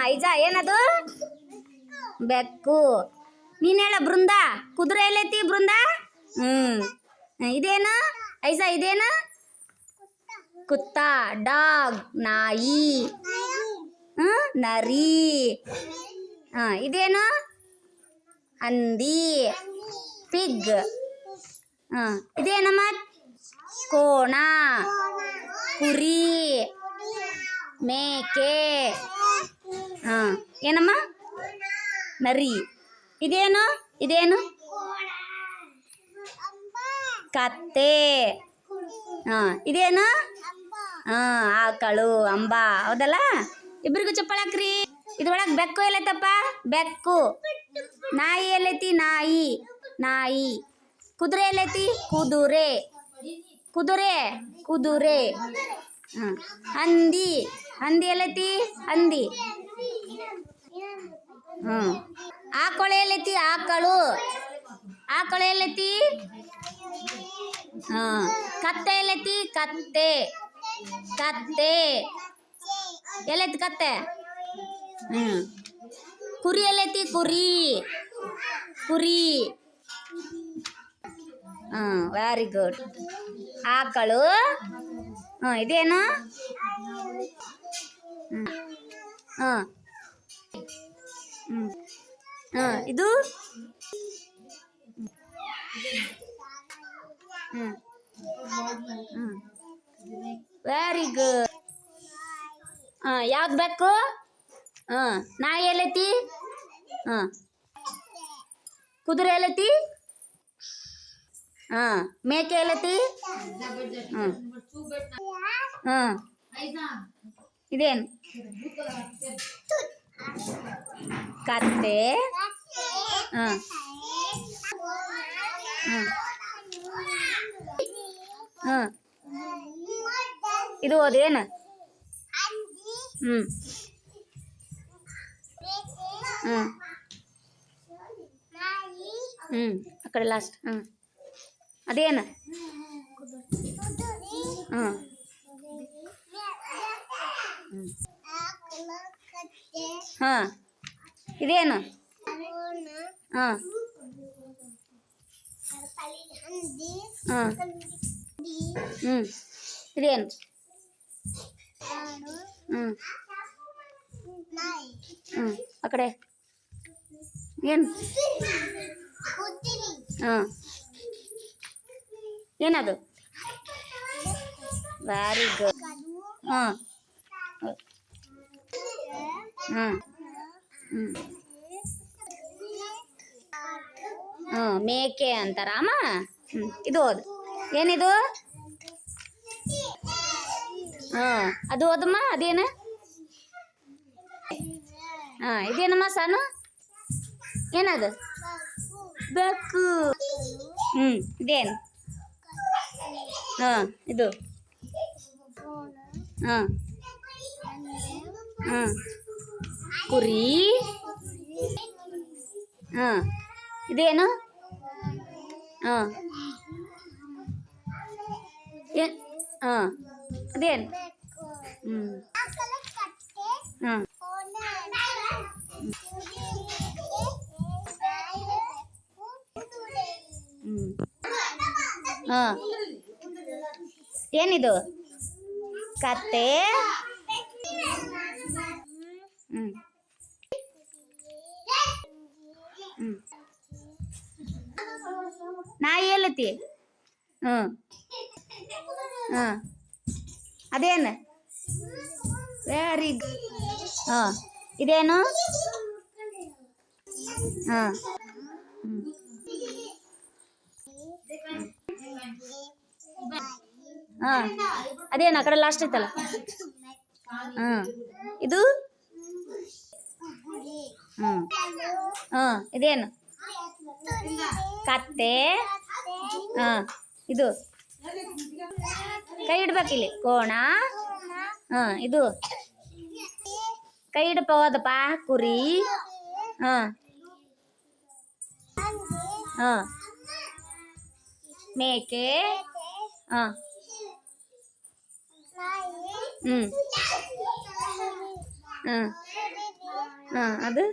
ಐಜ, ಏನದು? ಬೆಕ್ಕು. ನೀನ್ ಹೇಳ ಬೃಂದ? ಕುದುರೆ ಎಲ್ಲೈತಿ ಬೃಂದ? ಹ್ಮ್. ಇದೇನು? ಐಜ, ಇದೇನು? ಕುತ್ತ. ಡಾಗ್, ನಾಯಿ. ಹ್ಮ್? ನರಿ. ಹ, ಇದೇನು? ಹಂದಿ. ಪಿಗ್. ಹ ಇದೇನಮ್ಮ ಕೋಣ. ಕುರಿ. ಮೇಕೆ. ಹಾ, ಏನಮ್ಮ? ನರಿ. ಇದೇನು? ಇದೇನು? ಕತ್ತೆ. ಹಾ, ಇದೇನು? ಹಾ, ಆಕಳು, ಅಂಬ. ಹೌದಲ್ಲ? ಇಬ್ರಿಗೂ ಚಪ್ಪಳ ಹಾಕ್ರಿ. ಇದ್ರೊಳಗೆ ಬೆಕ್ಕು ಎಲ್ಲೈತಪ್ಪ ಬೆಕ್ಕು. ನಾಯಿ ಎಲ್ಲೈತಿ? ನಾಯಿ. ನಾಯಿ. ಕುದುರೆ ಎಲ್ಲೈತಿ? ಕುದುರೆ. ಕುದುರೆ. ಕುದುರೆ. ಹಂದಿ ಹಂದಿ ಎಲ್ಲೈತಿ ಹಂದಿ ಹ್ಮ್ ಆಕಳು ಎಲ್ಲೈತಿ ಆಕಳು ಆಕಳು ಎಲ್ಲೈತಿ ಹಾ ಕತ್ತೆ ಎಲ್ಲೈತಿ ಕತ್ತೆ ಕತ್ತೆ ಎಲ್ಲೈತಿ ಕತ್ತೆ ಹ್ಮ್ ಕುರಿ ಎಲ್ಲೈತಿ ಕುರಿ ಕುರಿ ಹ್ಮ್ ವೆರಿ ಗುಡ್ ಆಕಳು ಹ್ಮ್ ಇದೇನು? ಹ್ಮ್. ಹ್ಮ್. ಇದು? ಹ್ಞೂ ಹ್ಮ್. ವೆರಿ ಗುಡ್ ಹಾಂ, ಯಾವ್ದು ಬೇಕು? ಹಾಂ, ನಾಯಿ ಎಲ್ಲೈತಿ? ಹಾಂ. ಕುದುರೆ ಎಲ್ಲೈತಿ? ಹಾಂ ಮೇಕೆ ಎಲ್ಲೈತಿ ಹಾಂ ಹಾಂ ಇದೇನು ಕತ್ತೆ ಹಾಂ ಹಾಂ ಹಾಂ ಇದು ಅದೇನು ಹ್ಞೂ ಹ್ಞೂ ಹ್ಞೂ ಆ ಕಡೆ ಲಾಸ್ಟ್ ಹ್ಞೂ ಅದೇನು? ಹಾಂ. ಹಾಂ. ಇದೇನು? ಹಾಂ. ಹಾಂ. ಹ್ಞೂ ಇದೇನು? ಹ್ಞೂ ಹ್ಞೂ ಆ ಕಡೆ. ಏನು? ಹಾಂ. ಏನದು? ವೆರಿ ಗುಡ್ ಹಾಂ. ಹಾಂ. ಹ್ಞೂ ಹ್ಞೂ ಮೇಕೆ ಅಂತಾರಮ್ಮ ಹ್ಞೂ ಇದು ಓದು. ಏನಿದು? ಹಾಂ, ಅದು ಓದಮ್ಮ, ಅದೇನು? ಹಾಂ, ಇದೇನಮ್ಮ ಸಾನು? ಏನದು? ಬೆಕ್ಕು. ಹ್ಞೂ ಇದೇನು? ಹಾಂ, ಇದು. ಹಾಂ. ಹಾಂ. ಕುರಿ. ಹಾಂ. ಇದೇನು? ಹಾಂ. ಏ, ಹಾಂ. ಅದೇನು? ಹ್ಞೂ ಹಾಂ. ಹ್ಞೂ ಹಾಂ. ಏನಿದು? ಕತೆ ಹ್ಞೂ ನಾಯಿ ಎಲ್ಲತಿ ಹ್ಞೂ ಹಾಂ ಅದೇನು? ವೆರಿ ಗುಡ್ ಹಾಂ ಇದೇನು? ಹಾಂ ಹ್ಞೂ ಹಾಂ. ಅದೇನು ಆ ಕಡೆ ಲಾಸ್ಟ್ ಐತಲ್ಲ? ಹಾಂ. ಇದು? ಹ್ಞೂ ಹಾಂ, ಇದೇನು? ಕತ್ತೆ. ಹಾಂ, ಇದು. ಕೈ ಇಡ್ಬೇಕಿಲ್ಲಿ ಕೋಣ. ಹಾಂ, ಇದು. ಕೈ ಇಡ್ಬೋದಪ್ಪ ಕುರಿ. ಹಾಂ. ಹಾಂ. ಮೇಕೆ. ಹಾಂ. ಹ್ಞೂ ಹ್ಞೂ ಹಾಂ ಅದು